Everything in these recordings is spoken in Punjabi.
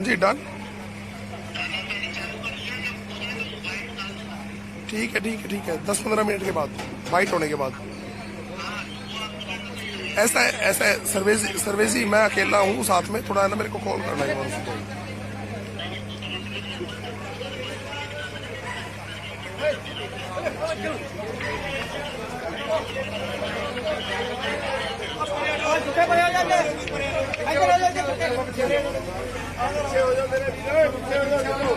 जी डन ठीक है ठीक है ठीक है दस पंद्रह मिनट के बाद वाइट होने के बाद ऐसा है ऐसा है सर्वेजी सर्वेजी मैं अकेला हूँ साथ में थोड़ा है ना मेरे को कॉल करना है ਪਿੱਛੇ ਹੋ ਜਾ ਮੇਰੇ ਵੀਰ ਪਿੱਛੇ ਹੋ ਜਾ। ਚਲੋ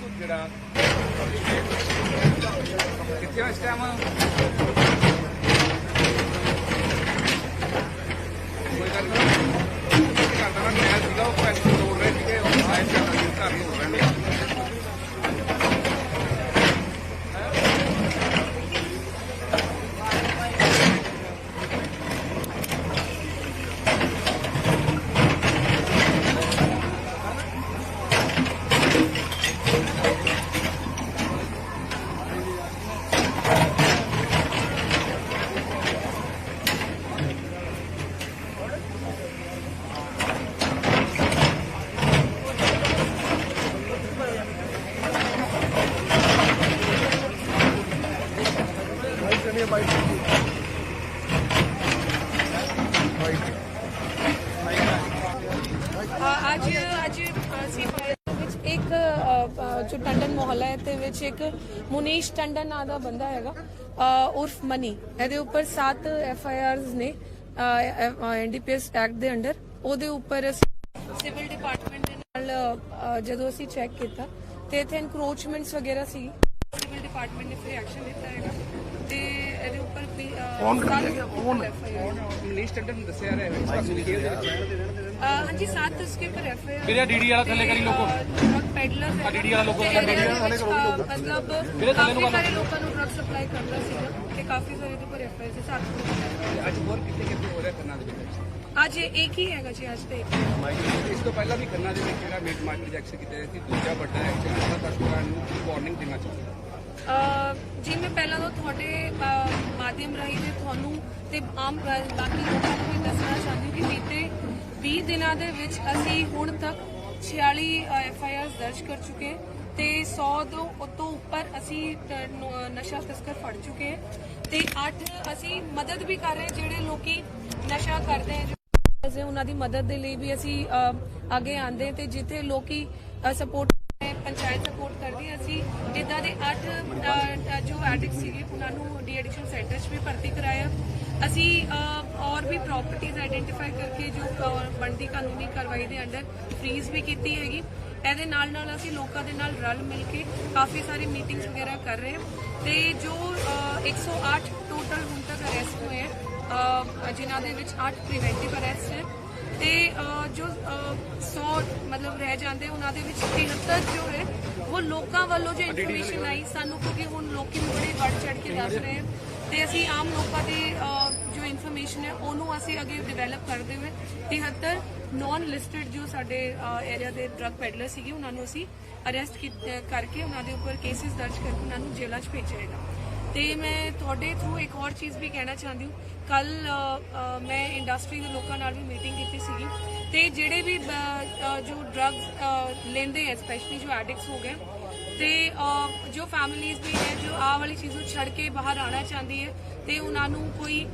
ਕੋਈ ਅੱਜ ਅੱਜ, ਅਸੀਂ ਪਾਇਆ ਵਿੱਚ ਇੱਕ ਜੋ ਟੰਡਨ ਮੁਹੱਲਾ ਹੈ ਤੇ ਵਿੱਚ ਇੱਕ ਮੁਨੀਸ਼ ਟੰਡਨ ਨਾਂ ਦਾ ਬੰਦਾ ਹੈਗਾ ਉਰਫ ਮਨੀ। ਇਹਦੇ ਉੱਪਰ 7 ਐਫ ਆਈ ਆਰਸ ਨੇ ਐਨਡੀਪੀਐਸ ਐਕਟ ਦੇ ਅੰਡਰ। ਉਹਦੇ ਉੱਪਰ ਸਿਵਲ ਡਿਪਾਰਟਮੈਂਟ ਦੇ ਨਾਲ ਜਦੋਂ ਅਸੀਂ ਚੈੱਕ ਕੀਤਾ, ਤੇ ਇੱਥੇ ਇਨਕਰੋਚਮੈਂਟਸ ਵਗੈਰਾ ਸੀ। ਸਿਵਲ ਡਿਪਾਰਟਮੈਂਟ ਨੇ ਫਿਰ ਐਕਸ਼ਨ ਲਿੱਤਾ ਹੈਗਾ ਤੇ ਇਹਦੇ ਉੱਪਰ ਵੀ ਕੌਣ ਕਰ? ਕੌਣ? FIR ਮਨੀਸ਼ ਟੰਡਨ ਨੂੰ ਦੱਸਿਆ ਰਿਹਾ ਹੈ ਇਸ ਦੀ ਖੇਡ ਦੇ ਵਿੱਚ ਹਾਂਜੀ ਸਾਤ ਉਸਕੇ ਪਰ ਐਫ ਆਈ ਵੀਰੇ DD ਵਾਲਾ ਥੱਲੇ ਕਰੀ ਲੋਕੋ। ਡਰਗ ਪੈਡਲਰ ਹੈ DD ਵਾਲਾ ਲੋਕੋ, ਇਹਦੇ ਵਾਲਾ ਵਿੱਚ, ਅ, ਮਤਲਬ ਵੀਰੇ ਥੱਲੇ ਨੂੰ ਕਰ ਲੋਕਾਂ ਨੂੰ ਡਰਗ ਸਪਲਾਈ ਕਰਦਾ ਸੀਗਾ ਤੇ ਕਾਫੀ ਸਾਰੇ ਦੇ ਪਰ ਐਫ ਆਈ ਸੀ ਸਾਤ। ਅੱਜ ਹੋਰ ਕਿੱਥੇ ਕਿੱਥੇ ਹੋ ਰਿਹਾ ਖੰਨਾ ਦੇ ਵਿੱਚ ਅੱਜ ਇਹ ਇੱਕ ਹੀ ਹੈਗਾ ਜੀ ਅੱਜ ਤੇ ਇੱਕ। ਤੋਂ ਪਹਿਲਾਂ ਵੀ ਖੰਨਾ ਦੇ ਵਿੱਚ ਜਿਹੜਾ ਮੇਟ ਮਾਰਟ ਰਿਜੈਕਸ਼ਨ ਕੀਤਾ ਗਿਆ ਸੀ, ਦੂਜਾ ਵੱਡਾ ਐਕਸ਼ਨ ਜਿਹੜਾ ਤਸਕਰਾਂ ਨੂੰ ਵਾਰਨਿੰਗ ਦੇਣਾ ਚਾਹੁੰਦਾ ਜੀ, ਮੈਂ ਪਹਿਲਾਂ ਤਾਂ ਤੁਹਾਡੇ ਮਾਧਿਅਮ ਰਾਹੀਂ ਤੇ ਤੁਹਾਨੂੰ ਤੇ ਆਮ ਬਾਕੀ ਲੋਕਾਂ ਨੂੰ ਵੀ ਦੱਸਣਾ ਚਾਹੁੰਦੀ ਕਿ ਬੀਤੇ 20 ਦਿਨਾਂ ਦੇ ਵਿੱਚ ਅਸੀਂ ਹੁਣ ਤੱਕ 46 ਐਫ ਆਈ ਆਰ ਦਰਜ ਕਰ ਚੁੱਕੇ ਤੇ 100 ਤੋਂ ਉਤੋਂ ਉੱਪਰ ਅਸੀਂ ਨਸ਼ਾ ਤਸਕਰ ਫੜ ਚੁੱਕੇ ਤੇ 8 ਅਸੀਂ ਮਦਦ ਵੀ ਕਰ ਰਹੇ ਜਿਹੜੇ ਲੋਕੀ ਨਸ਼ਾ ਕਰਦੇ ਹੈ ਉਹਨਾਂ ਦੀ ਮਦਦ ਦੇ ਲਈ ਵੀ ਅਸੀਂ ਅੱਗੇ ਆਂਦੇ ਤੇ ਜਿੱਥੇ ਲੋਕੀ ਸਪੋਰਟ ਪੰਚਾਇਤ ਸਪੋਰਟ ਕਰਦੀ ਅਸੀਂ ਜਿੱਦਾਂ ਦੇ 8 ਜੋ ਐਡਿਕਟ ਸੀਗੇ ਉਹਨਾਂ ਨੂੰ ਡੀ ਐਡਿਕਸ਼ਨ ਸੈਂਟਰ 'ਚ ਵੀ ਭਰਤੀ ਕਰਾਇਆ। ਅਸੀਂ ਔਰ ਵੀ ਪ੍ਰਾਪਰਟੀਆਂ ਆਇਡੈਂਟੀਫਾਈ ਕਰਕੇ ਜੋ ਬਣਦੀ ਕਾਨੂੰਨੀ ਕਾਰਵਾਈ ਦੇ ਅੰਡਰ ਫ੍ਰੀਜ਼ ਵੀ ਕੀਤੀ ਹੈਗੀ। ਇਹਦੇ ਨਾਲ ਨਾਲ ਅਸੀਂ ਲੋਕਾਂ ਦੇ ਨਾਲ ਰਲ ਮਿਲ ਕੇ ਕਾਫੀ ਸਾਰੀ ਮੀਟਿੰਗਸ ਵਗੈਰਾ ਕਰ ਰਹੇ ਹਾਂ। ਤੇ ਜੋ ਅ, 108 ਟੋਟਲ ਹੁਣ ਤੱਕ ਅਰੈਸਟ ਹੋਏ ਹੈ ਜਿਨ੍ਹਾਂ ਦੇ ਵਿੱਚ 8 ਪ੍ਰੀਵੈਂਟਿਵ ਅਰੈਸਟ ਹੈ ਤੇ ਜੋ ਅ, 100 ਮਤਲਬ ਰਹਿ ਜਾਂਦੇ ਉਹਨਾਂ ਦੇ ਵਿੱਚ 73 ਜੋ ਹੈ ਉਹ ਲੋਕਾਂ ਵੱਲੋਂ ਜੋ ਇਨਫੋਰਮੇਸ਼ਨ ਆਈ ਸਾਨੂੰ ਕਿਉਂਕਿ ਹੁਣ ਲੋਕੀ ਬੜੇ ਵੱਧ ਚੜ ਕੇ ਦੱਸ ਰਹੇ ਹੈ ਤੇ ਅਸੀਂ ਆਮ ਲੋਕਾਂ ਦੇ ਅ, ਅਸੀਂ ਅੱਗੇ ਡਿਵੈਲਪ ਕਰਦੇ ਹੋਏ 73 ਨਾਨ ਲਿਸਟਡ ਜੋ ਸਾਡੇ ਏਰੀਆ ਦੇ ਡਰੱਗ ਪੈਡਲਰ ਸੀਗੇ ਉਹਨਾਂ ਨੂੰ ਅਸੀਂ ਅਰੈਸਟ ਕਰਕੇ ਉਹਨਾਂ ਦੇ ਉੱਪਰ ਕੇਸਿਸ ਦਰਜ ਕਰਕੇ ਉਹਨਾਂ ਨੂੰ ਜੇਲ੍ਹਾਂ 'ਚ ਭੇਜਿਆ ਹੈਗਾ। ਤੇ ਮੈਂ ਤੁਹਾਡੇ ਥਰੂ ਇੱਕ ਹੋਰ ਚੀਜ਼ ਵੀ ਕਹਿਣਾ ਚਾਹੁੰਦੀ ਹਾਂ। ਕੱਲ ਮੈਂ ਇੰਡਸਟਰੀ ਦੇ ਲੋਕਾਂ ਨਾਲ ਵੀ ਮੀਟਿੰਗ ਕੀਤੀ ਸੀਗੀ। ਤੇ ਜਿਹੜੇ ਵੀ ਜੋ ਡਰੱਗਸ ਲੈਂਦੇ ਹੈ ਸਪੈਸ਼ਲੀ ਜੋ ਐਡਿਕਟਸ ਹੋ ਗਏ, ਤੇ ਜੋ ਫੈਮਿਲੀਜ਼ ਵੀ ਹੈ ਜੋ ਆਹ ਵਾਲੀ ਚੀਜ਼ ਨੂੰ ਛੱਡ ਕੇ ਬਾਹਰ ਆਉਣਾ ਚਾਹੁੰਦੀ ਹੈ, ਤੇ ਉਹਨਾਂ ਨੂੰ ਕੋਈ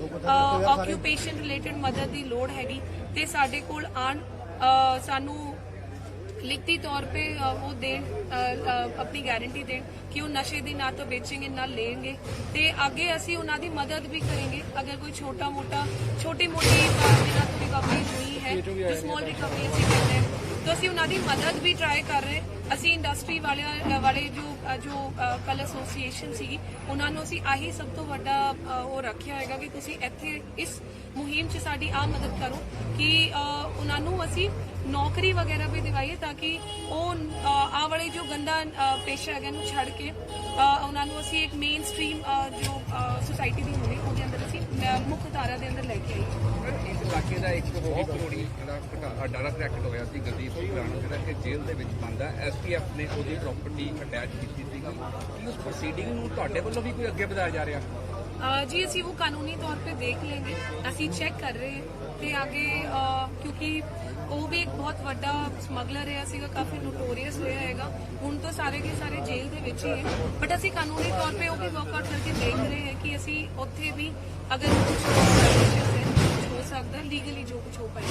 ਆਕਿਊਪੇਸ਼ਨ ਰਿਲੇਟਡ ਮਦਦ ਦੀ ਲੋੜ ਹੈਗੀ, ਤੇ ਸਾਡੇ ਕੋਲ ਆਣ ਸਾਨੂੰ ਲਿਖਤੀ ਤੌਰ ਤੇ ਉਹ ਦੇਣ ਆਪਣੀ ਗਾਰੰਟੀ ਦੇਣ ਕਿ ਉਹ ਨਸ਼ੇ ਦੀ ਨਾ ਤਾਂ ਵੇਚेंगे ਨਾ ਲੈਣਗੇ। ਤੇ ਅੱਗੇ ਅਸੀਂ ਉਹਨਾਂ ਦੀ ਮਦਦ ਵੀ ਕਰਾਂਗੇ। ਅਗਰ ਕੋਈ ਛੋਟਾ ਮੋਟਾ ਛੋਟੀ ਮੋਟੀ ਜਿਹਨਾਂ ਤੋਂ ਰਿਕਵਰੀ ਹੋਈ ਹੈ ਜੋ ਸਮਾਲ ਰਿਕਵਰੀ ਅਸੀਂ ਕਰਦੇ ਹਾਂ ਤਾਂ ਅਸੀਂ ਉਹਨਾਂ ਦੀ ਮਦਦ ਵੀ ਟਰਾਈ ਕਰ ਰਹੇ ਅਸੀਂ ਇੰਡਸਟਰੀ ਵਾਲਿਆਂ ਵਾਲੇ ਜੋ ਜੋ ਕਲ ਐਸੋਸੀਏਸ਼ਨ ਸੀਗੀ ਉਹਨਾਂ ਨੂੰ ਅਸੀਂ ਆਹੀ ਸਭ ਤੋਂ ਵੱਡਾ ਉਹ ਰੱਖਿਆ ਹੋਏਗਾ ਕਿ ਤੁਸੀਂ ਇੱਥੇ ਇਸ ਮੁਹਿੰਮ 'ਚ ਸਾਡੀ ਆ ਮਦਦ ਕਰੋ ਕਿ ਉਹਨਾਂ ਨੂੰ ਅਸੀਂ ਨੌਕਰੀ ਵਗੈਰਾ ਵੀ ਦਿਵਾਈਏ ਤਾਂ ਕਿ ਉਹ ਆ ਵਾਲੇ ਜੋ ਗੰਦਾ ਪੇਸ਼ਾ ਹੈਗਾ ਨੂੰ ਛੱਡ ਕੇ ਉਹਨਾਂ ਨੂੰ ਅਸੀਂ ਇੱਕ ਮੇਨ ਸਟ੍ਰੀਮ ਜੋ ਸੋਸਾਇਟੀ ਦੀ ਹੋਵੇ ਉਹਦੇ ਅੰਦਰ ਅਸੀਂ ਮੁੱਖ ਧਾਰਾ ਦੇ ਅੰਦਰ ਲੈ ਕੇ ਆਈਏ। ਇਸ ਦਾ ਇੱਕ ਬਹੁਤ ਕਰੋੜੀ ਜਿਹੜਾ ਘਟਾਲਾ ਤੁਹਾਡੇ ਵੱਲੋਂ ਵੀ ਕੋਈ ਅੱਗੇ ਵਧਾਇਆ ਜਾ ਰਿਹਾ? ਜੀ ਅਸੀਂ ਉਹ ਕਾਨੂੰਨੀ ਤੌਰ ਤੇ ਦੇਖ ਲੇਗੇ ਅਸੀਂ ਚੈੱਕ ਕਰ ਰਹੇ ਤੇ ਅੱਗੇ ਕਿਉਂਕਿ ਉਹ ਵੀ ਇੱਕ ਬਹੁਤ ਵੱਡਾ ਸਮਗਲਰ ਰਿਹਾ ਸੀਗਾ, ਕਾਫੀ ਨੋਟੋਰੀਅਸ ਹੋਇਆ ਹੈਗਾ। ਹੁਣ ਤਾਂ ਸਾਰੇ ਦੇ ਸਾਰੇ ਜੇਲ੍ਹ ਦੇ ਵਿੱਚ ਹੀ ਹੈ। ਬਟ ਅਸੀਂ ਕਾਨੂੰਨੀ ਤੌਰ ਤੇ ਉਹ ਵੀ ਵਰਕਆਊਟ ਕਰਕੇ ਦੇਖ ਰਹੇ ਹਾਂ ਕਿ ਅਸੀਂ ਉੱਥੇ ਵੀ ਅਗਰ ਕੁਝ ਹੋ ਸਕਦਾ ਲੀਗਲੀ ਜੋ ਕੁਝ ਹੋ ਪਾਏ